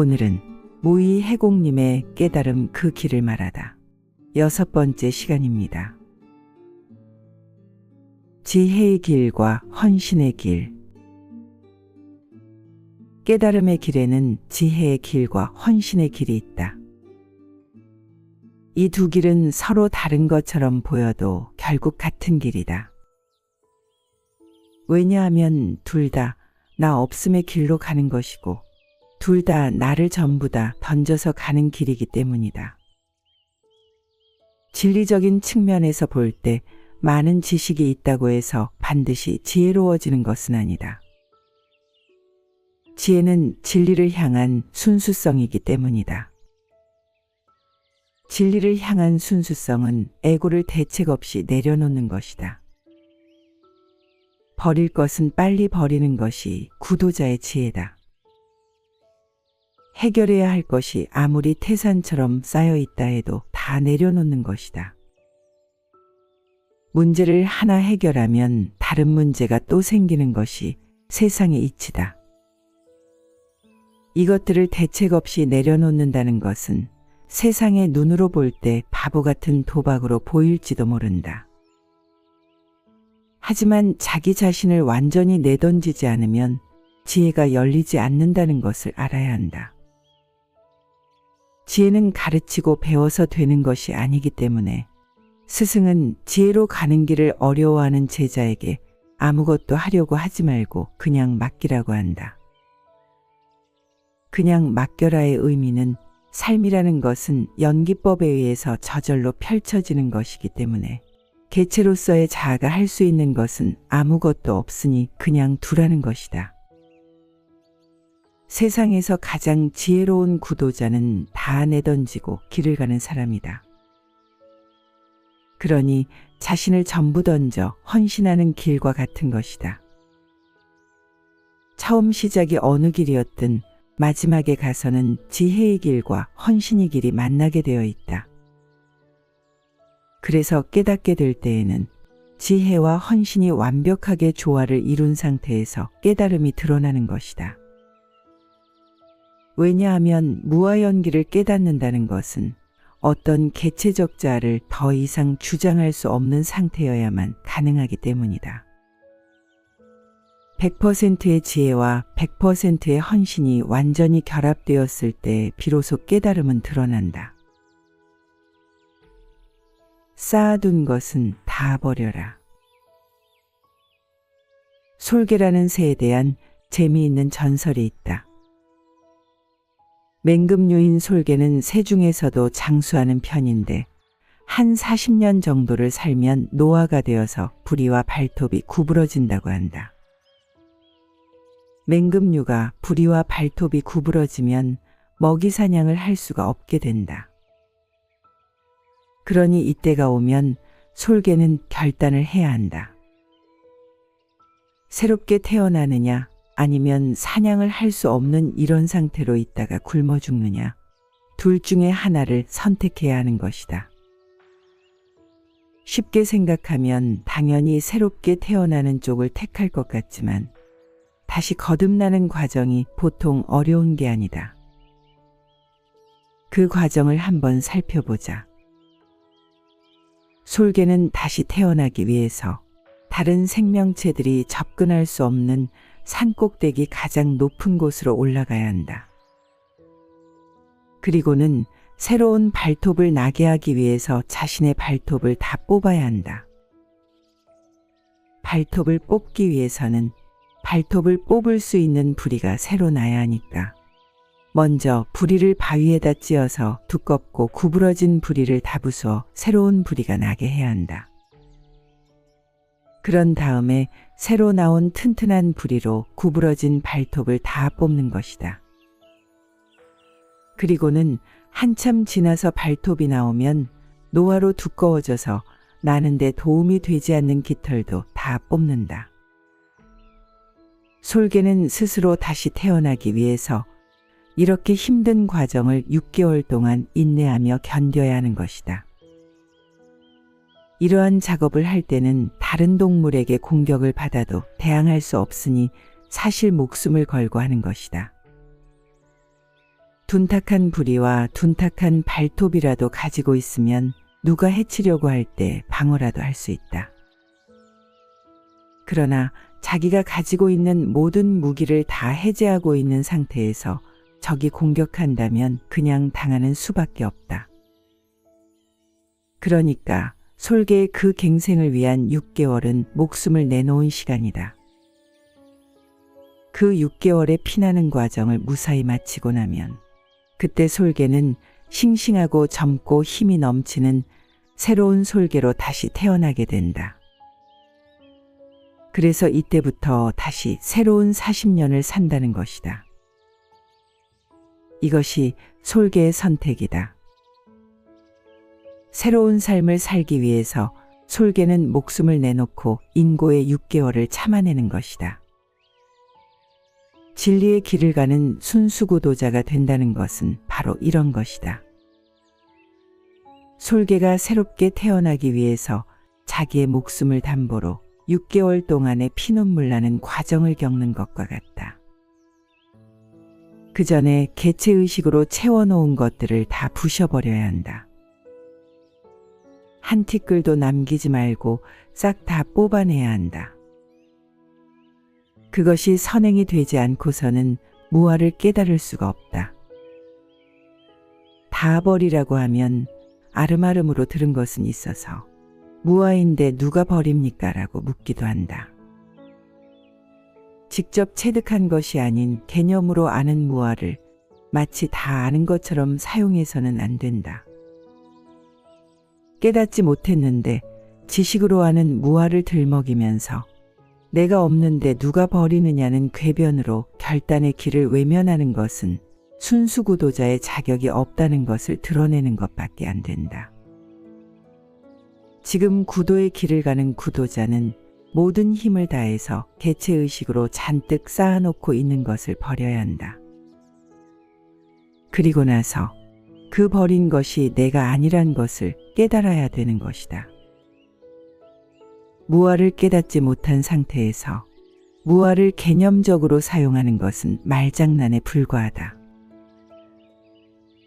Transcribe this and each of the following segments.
오늘은 무이 해공님의 깨달음 그 길을 말하다. 여섯 번째 시간입니다. 지혜의 길과 헌신의 길. 깨달음의 길에는 지혜의 길과 헌신의 길이 있다. 이 두 길은 서로 다른 것처럼 보여도 결국 같은 길이다. 왜냐하면 둘 다 나 없음의 길로 가는 것이고 둘 다 나를 전부 다 던져서 가는 길이기 때문이다. 진리적인 측면에서 볼 때 많은 지식이 있다고 해서 반드시 지혜로워지는 것은 아니다. 지혜는 진리를 향한 순수성이기 때문이다. 진리를 향한 순수성은 애고를 대책 없이 내려놓는 것이다. 버릴 것은 빨리 버리는 것이 구도자의 지혜다. 해결해야 할 것이 아무리 태산처럼 쌓여 있다 해도 다 내려놓는 것이다. 문제를 하나 해결하면 다른 문제가 또 생기는 것이 세상의 이치다. 이것들을 대책 없이 내려놓는다는 것은 세상의 눈으로 볼 때 바보 같은 도박으로 보일지도 모른다. 하지만 자기 자신을 완전히 내던지지 않으면 지혜가 열리지 않는다는 것을 알아야 한다. 지혜는 가르치고 배워서 되는 것이 아니기 때문에 스승은 지혜로 가는 길을 어려워하는 제자에게 아무것도 하려고 하지 말고 그냥 맡기라고 한다. 그냥 맡겨라의 의미는 삶이라는 것은 연기법에 의해서 저절로 펼쳐지는 것이기 때문에 개체로서의 자아가 할 수 있는 것은 아무것도 없으니 그냥 두라는 것이다. 세상에서 가장 지혜로운 구도자는 다 내던지고 길을 가는 사람이다. 그러니 자신을 전부 던져 헌신하는 길과 같은 것이다. 처음 시작이 어느 길이었든 마지막에 가서는 지혜의 길과 헌신의 길이 만나게 되어 있다. 그래서 깨닫게 될 때에는 지혜와 헌신이 완벽하게 조화를 이룬 상태에서 깨달음이 드러나는 것이다. 왜냐하면 무아연기를 깨닫는다는 것은 어떤 개체적 자를 더 이상 주장할 수 없는 상태여야만 가능하기 때문이다. 100%의 지혜와 100%의 헌신이 완전히 결합되었을 때 비로소 깨달음은 드러난다. 쌓아둔 것은 다 버려라. 솔개라는 새에 대한 재미있는 전설이 있다. 맹금류인 솔개는 새 중에서도 장수하는 편인데 한 40년 정도를 살면 노화가 되어서 부리와 발톱이 구부러진다고 한다. 맹금류가 부리와 발톱이 구부러지면 먹이 사냥을 할 수가 없게 된다. 그러니 이때가 오면 솔개는 결단을 해야 한다. 새롭게 태어나느냐 아니면 사냥을 할 수 없는 이런 상태로 있다가 굶어 죽느냐 둘 중에 하나를 선택해야 하는 것이다. 쉽게 생각하면 당연히 새롭게 태어나는 쪽을 택할 것 같지만 다시 거듭나는 과정이 보통 어려운 게 아니다. 그 과정을 한번 살펴보자. 솔개는 다시 태어나기 위해서 다른 생명체들이 접근할 수 없는 산꼭대기 가장 높은 곳으로 올라가야 한다. 그리고는 새로운 발톱을 나게 하기 위해서 자신의 발톱을 다 뽑아야 한다. 발톱을 뽑기 위해서는 발톱을 뽑을 수 있는 부리가 새로 나야 하니까 먼저 부리를 바위에다 찧어서 두껍고 구부러진 부리를 다 부수어 새로운 부리가 나게 해야 한다. 그런 다음에 새로 나온 튼튼한 부리로 구부러진 발톱을 다 뽑는 것이다. 그리고는 한참 지나서 발톱이 나오면 노화로 두꺼워져서 나는데 도움이 되지 않는 깃털도 다 뽑는다. 솔개는 스스로 다시 태어나기 위해서 이렇게 힘든 과정을 6개월 동안 인내하며 견뎌야 하는 것이다. 이러한 작업을 할 때는 다른 동물에게 공격을 받아도 대항할 수 없으니 사실 목숨을 걸고 하는 것이다. 둔탁한 부리와 둔탁한 발톱이라도 가지고 있으면 누가 해치려고 할 때 방어라도 할 수 있다. 그러나 자기가 가지고 있는 모든 무기를 다 해제하고 있는 상태에서 적이 공격한다면 그냥 당하는 수밖에 없다. 그러니까 솔개의 그 갱생을 위한 6개월은 목숨을 내놓은 시간이다. 그 6개월의 피나는 과정을 무사히 마치고 나면 그때 솔개는 싱싱하고 젊고 힘이 넘치는 새로운 솔개로 다시 태어나게 된다. 그래서 이때부터 다시 새로운 40년을 산다는 것이다. 이것이 솔개의 선택이다. 새로운 삶을 살기 위해서 솔개는 목숨을 내놓고 인고의 6개월을 참아내는 것이다. 진리의 길을 가는 순수구도자가 된다는 것은 바로 이런 것이다. 솔개가 새롭게 태어나기 위해서 자기의 목숨을 담보로 6개월 동안의 피눈물 나는 과정을 겪는 것과 같다. 그 전에 개체의식으로 채워놓은 것들을 다 부셔버려야 한다. 한 티끌도 남기지 말고 싹 다 뽑아내야 한다. 그것이 선행이 되지 않고서는 무아를 깨달을 수가 없다. 다 버리라고 하면 아름아름으로 들은 것은 있어서 무아인데 누가 버립니까? 라고 묻기도 한다. 직접 체득한 것이 아닌 개념으로 아는 무아를 마치 다 아는 것처럼 사용해서는 안 된다. 깨닫지 못했는데 지식으로 아는 무아를 들먹이면서 내가 없는데 누가 버리느냐는 궤변으로 결단의 길을 외면하는 것은 순수구도자의 자격이 없다는 것을 드러내는 것밖에 안 된다. 지금 구도의 길을 가는 구도자는 모든 힘을 다해서 개체의식으로 잔뜩 쌓아놓고 있는 것을 버려야 한다. 그리고 나서 그 버린 것이 내가 아니란 것을 깨달아야 되는 것이다. 무아를 깨닫지 못한 상태에서 무아를 개념적으로 사용하는 것은 말장난에 불과하다.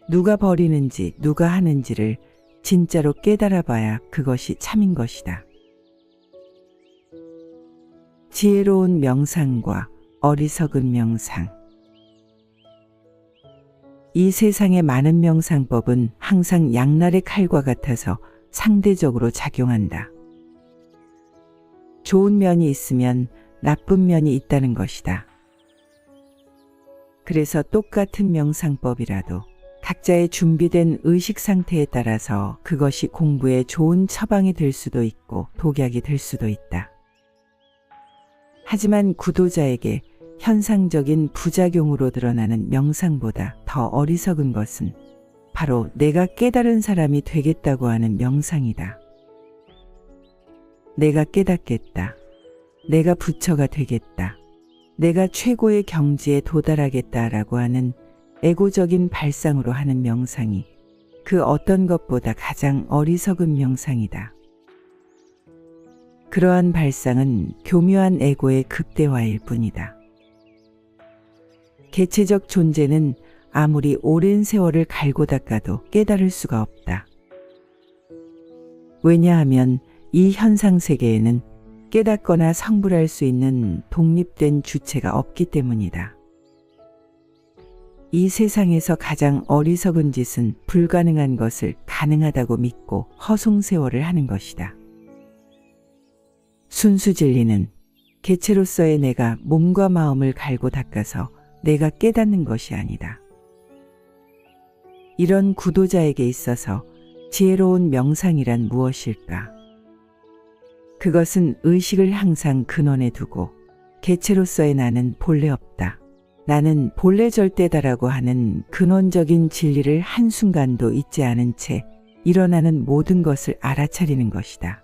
누가 버리는지 누가 하는지를 진짜로 깨달아 봐야 그것이 참인 것이다. 지혜로운 명상과 어리석은 명상. 이 세상의 많은 명상법은 항상 양날의 칼과 같아서 상대적으로 작용한다. 좋은 면이 있으면 나쁜 면이 있다는 것이다. 그래서 똑같은 명상법이라도 각자의 준비된 의식 상태에 따라서 그것이 공부에 좋은 처방이 될 수도 있고 독약이 될 수도 있다. 하지만 구도자에게 현상적인 부작용으로 드러나는 명상보다 더 어리석은 것은 바로 내가 깨달은 사람이 되겠다고 하는 명상이다. 내가 깨닫겠다. 내가 부처가 되겠다. 내가 최고의 경지에 도달하겠다라고 하는 에고적인 발상으로 하는 명상이 그 어떤 것보다 가장 어리석은 명상이다. 그러한 발상은 교묘한 에고의 극대화일 뿐이다. 개체적 존재는 아무리 오랜 세월을 갈고 닦아도 깨달을 수가 없다. 왜냐하면 이 현상 세계에는 깨닫거나 성불할 수 있는 독립된 주체가 없기 때문이다. 이 세상에서 가장 어리석은 짓은 불가능한 것을 가능하다고 믿고 허송세월을 하는 것이다. 순수 진리는 개체로서의 내가 몸과 마음을 갈고 닦아서 내가 깨닫는 것이 아니다. 이런 구도자에게 있어서 지혜로운 명상이란 무엇일까? 그것은 의식을 항상 근원에 두고 개체로서의 나는 본래 없다. 나는 본래 절대다라고 하는 근원적인 진리를 한순간도 잊지 않은 채 일어나는 모든 것을 알아차리는 것이다.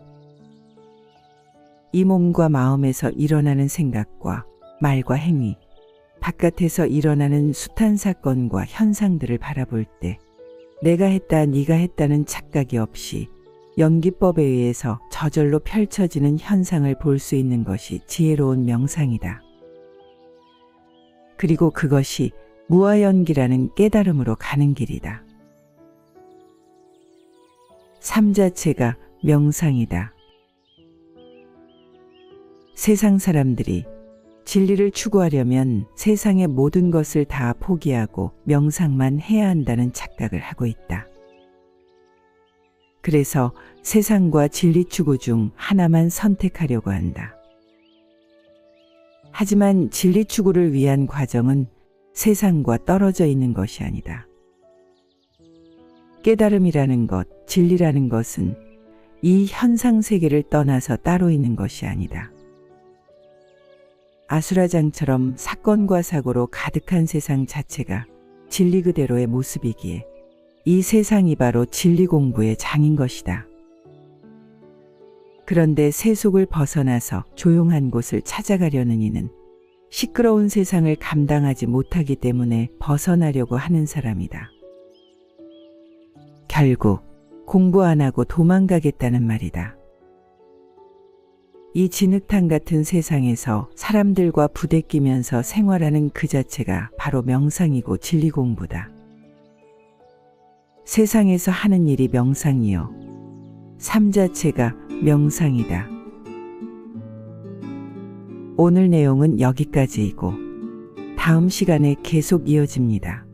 이 몸과 마음에서 일어나는 생각과 말과 행위, 바깥에서 일어나는 숱한 사건과 현상들을 바라볼 때 내가 했다 네가 했다는 착각이 없이 연기법에 의해서 저절로 펼쳐지는 현상을 볼 수 있는 것이 지혜로운 명상이다. 그리고 그것이 무아연기라는 깨달음으로 가는 길이다. 삶 자체가 명상이다. 세상 사람들이 진리를 추구하려면 세상의 모든 것을 다 포기하고 명상만 해야 한다는 착각을 하고 있다. 그래서 세상과 진리 추구 중 하나만 선택하려고 한다. 하지만 진리 추구를 위한 과정은 세상과 떨어져 있는 것이 아니다. 깨달음이라는 것, 진리라는 것은 이 현상 세계를 떠나서 따로 있는 것이 아니다. 아수라장처럼 사건과 사고로 가득한 세상 자체가 진리 그대로의 모습이기에 이 세상이 바로 진리 공부의 장인 것이다. 그런데 세속을 벗어나서 조용한 곳을 찾아가려는 이는 시끄러운 세상을 감당하지 못하기 때문에 벗어나려고 하는 사람이다. 결국 공부 안 하고 도망가겠다는 말이다. 이 진흙탕 같은 세상에서 사람들과 부대끼면서 생활하는 그 자체가 바로 명상이고 진리 공부다. 세상에서 하는 일이 명상이요. 삶 자체가 명상이다. 오늘 내용은 여기까지이고 다음 시간에 계속 이어집니다.